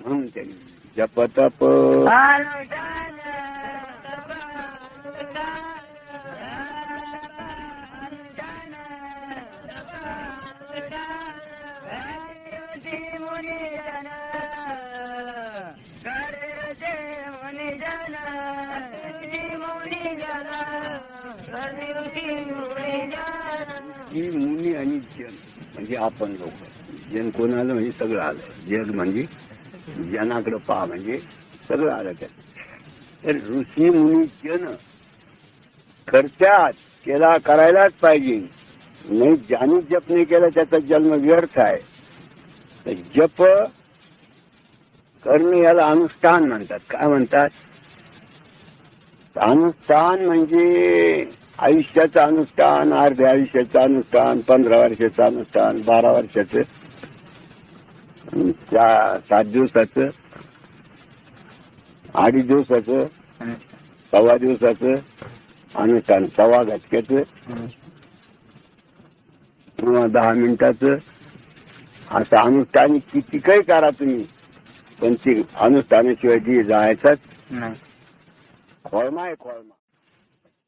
म्हणून त्यांनी जप तप ही मुनी आणि जन म्हणजे आपण लोक. जन कोण आलं म्हणजे सगळं आलं. जग म्हणजे जनाकडे पहा म्हणजे सगळं आलं त्यात. तर ऋषी मुनी जन करतात त्याला करायलाच पाहिजे. नाही ज्याने जप नाही केला त्याचा जन्म व्यर्थ आहे. तर जप करणे याला अनुष्ठान म्हणतात. काय म्हणतात? अनुष्ठान म्हणजे आयुष्याचं अनुष्ठान अर्ध्या आयुष्याचं अनुष्ठान पंधरा वर्षाचं अनुष्ठान बारा वर्षाचं सात दिवसाचं अडीच दिवसाचं सव्वा दिवसाचं अनुष्ठान सव्वा घटक्याचं किंवा दहा मिनिटाचं. असं अनुष्ठान किती काही करा तुम्ही पण ते अनुष्ठानाशिवाय जी जायचाच नाही. खोळमा आहे खोळमा.